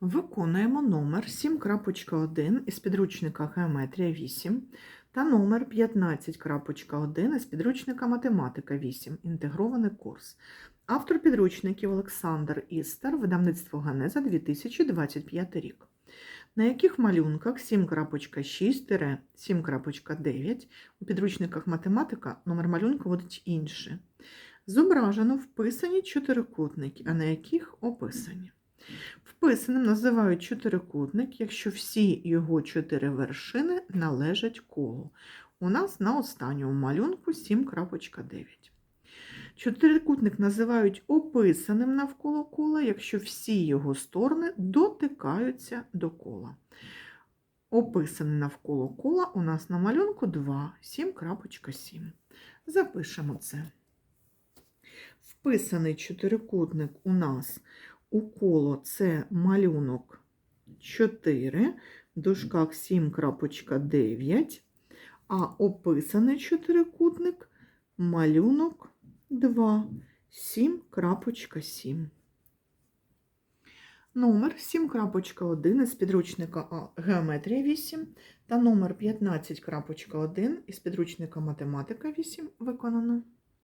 Виконуємо номер 7.1 із підручника Геометрія 8 та номер 15.1 із підручника Математика 8. Інтегрований курс. Автор підручників Олександр Істер, видавництво Ганеза 2025 рік. На яких малюнках 7.6-7.9 у підручниках математика номер малюнка будуть інші. Зображено вписані чотирикутники, а на яких описані. Вписаним називають чотирикутник, якщо всі його чотири вершини належать колу. У нас на останньому малюнку 7.9. Чотирикутник називають описаним навколо кола, якщо всі його сторони дотикаються до кола. Описаний навколо кола у нас на малюнку 2, 7.7. Запишемо це. Вписаний чотирикутник у нас у коло це малюнок 4, в дужках 7.9, а описаний чотирикутник малюнок 2, 7.7. Номер 7.1 із підручника Геометрія 8 та номер 15.1 із підручника Математика 8 виконано.